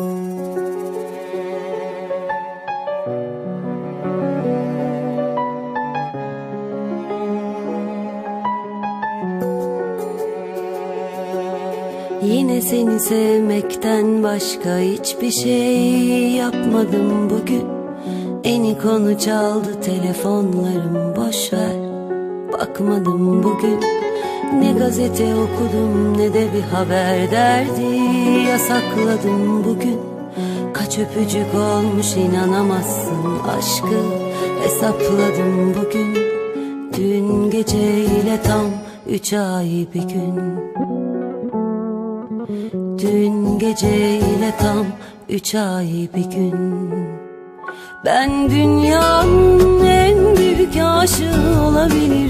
Yine seni sevmekten başka hiçbir şey yapmadım bugün. Eni konu çaldı telefonlarım boş ver. Bakmadım bugün Ne gazete okudum ne de bir haber derdi. Yasakladım bugün. Kaç öpücük olmuş inanamazsın aşkı. Hesapladım bugün. Dün geceyle tam üç ay bir gün. Dün geceyle tam üç ay bir gün. Ben dünyanın en büyük aşığı olabilirim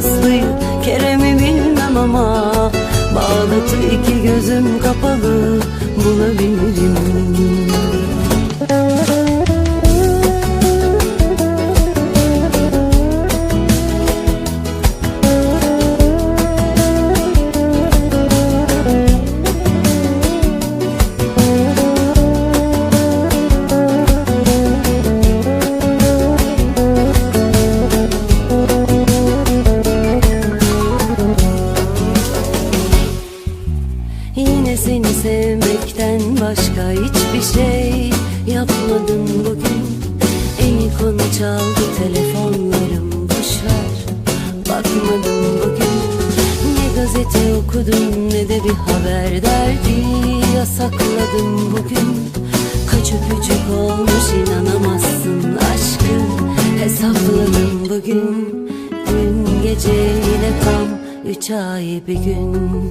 Aslı'yı Kerem'i bilmem ama Bağdat'ı iki gözüm kapalı. Bulabilirim Yine seni sevmekten başka hiçbir şey yapmadım bugün. En iyi konu çaldı telefonlarım boşver Bakmadım bugün. Ne gazete okudum ne de bir haber derdi Yasakladım bugün. Kaç öpücük olmuş inanamazsın aşkım. Hesapladım bugün. Dün geceyle tam üç ay bir gün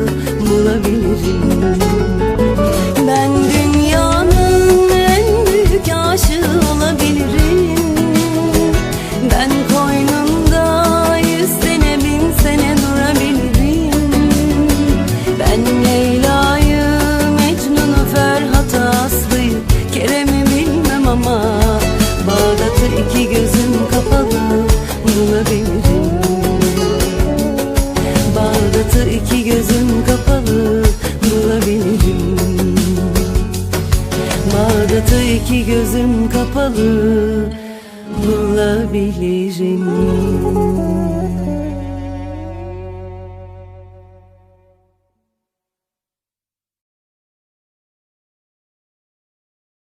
Bağdat'ı iki gözüm kapalı bulabilirim Bağdat'ı iki gözüm kapalı bulabilirim Bağdat'ı iki gözüm kapalı bulabilirim